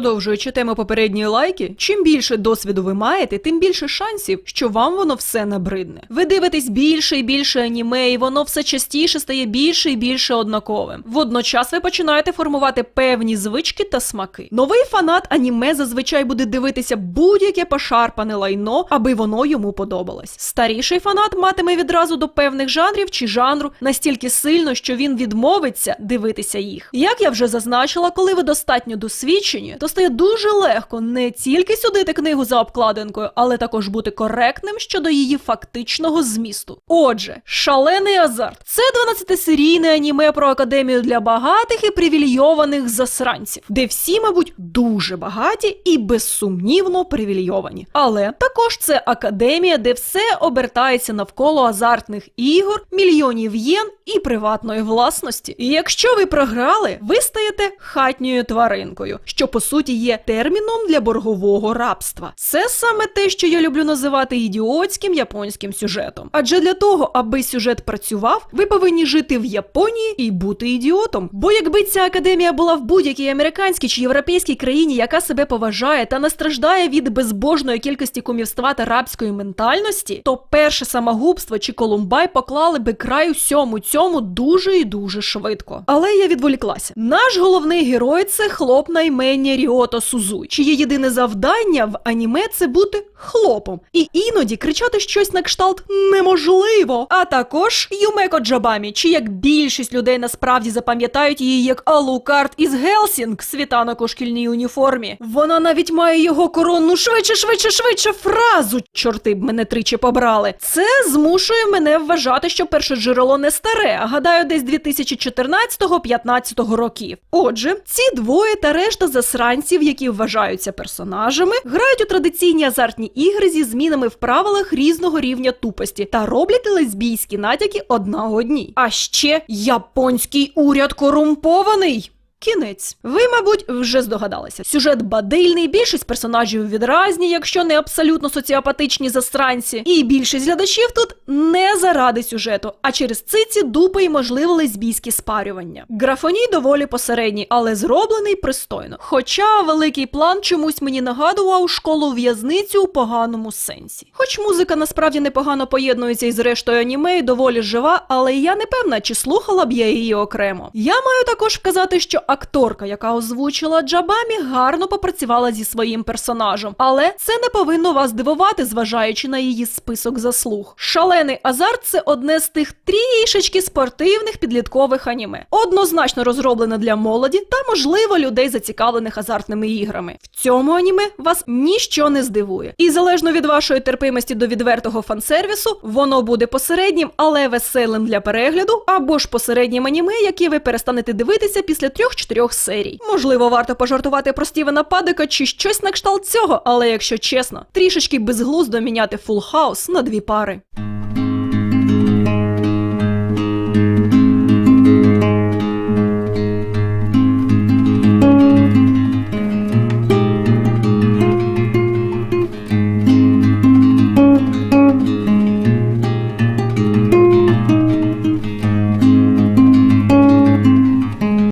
Продовжуючи тему попередньої лайки, чим більше досвіду ви маєте, тим більше шансів, що вам воно все набридне. Ви дивитесь більше і більше аніме, і воно все частіше стає більше і більше однаковим. Водночас ви починаєте формувати певні звички та смаки. Новий фанат аніме зазвичай буде дивитися будь-яке пошарпане лайно, аби воно йому подобалось. Старіший фанат матиме відразу до певних жанрів чи жанру настільки сильно, що він відмовиться дивитися їх. Як я вже зазначила, коли ви достатньо досвідчені, то стає дуже легко не тільки судити книгу за обкладинкою, але також бути коректним щодо її фактичного змісту. Отже, шалений азарт це 12-серійне аніме про академію для багатих і привілейованих засранців, де всі, мабуть, дуже багаті і безсумнівно привілейовані. Але також це академія, де все обертається навколо азартних ігор, мільйонів єн і приватної власності. І якщо ви програли, ви стаєте хатньою тваринкою, що по суті є терміном для боргового рабства. Це саме те, що я люблю називати ідіотським японським сюжетом. Адже для того, аби сюжет працював, ви повинні жити в Японії і бути ідіотом. Бо якби ця академія була в будь-якій американській чи європейській країні, яка себе поважає та не страждає від безбожної кількості кумівства та рабської ментальності, то перше самогубство чи Колумбай поклали би край усьому цьому дуже і дуже швидко. Але я відволіклася. Наш головний герой це хлоп на імені Ріото Сузуй, чиє єдине завдання в аніме це бути хлопом. І іноді кричати щось на кшталт неможливо. А також Юмеко Джабамі, чи як більшість людей насправді запам'ятають її як Алукарт із Гелсінг, світанок у шкільній уніформі. Вона навіть має його коронну швидше, швидше, швидше фразу. Чорти б мене тричі побрали. Це змушує мене вважати, що перше джерело не старе, а гадаю, десь 2014-15 років. Отже, ці двоє та решта засранців, які вважаються персонажами, грають у традиційні азартні ігри зі змінами в правилах різного рівня тупості та роблять лесбійські натяки одна одній. А ще японський уряд корумпований. Кінець. Ви, мабуть, вже здогадалися. Сюжет бадильний, більшість персонажів відразні, якщо не абсолютно соціопатичні застранці. І більшість глядачів тут не заради сюжету, а через циці, дупи і можливо лесбійські спарювання. Графоній доволі посередній, але зроблений пристойно. Хоча великий план чомусь мені нагадував школу в'язницю у поганому сенсі. Хоч музика насправді непогано поєднується із рештою аніме і доволі жива, але я не певна, чи слухала б я її окремо. Я маю також вказати, що акторка, яка озвучила Джабамі, гарно попрацювала зі своїм персонажем, але це не повинно вас дивувати, зважаючи на її список заслуг. Шалений азарт це одне з тих трішечки спортивних підліткових аніме, однозначно розроблене для молоді та, можливо, людей зацікавлених азартними іграми. В цьому аніме вас ніщо не здивує. І залежно від вашої терпимості до відвертого фансервісу, воно буде посереднім, але веселим для перегляду, або ж посереднім аніме, яке ви перестанете дивитися після трьох-чотирьох серій. Можливо, варто пожартувати про Стівена Падика чи щось на кшталт цього, але якщо чесно, трішечки безглуздо міняти фул хаус на дві пари.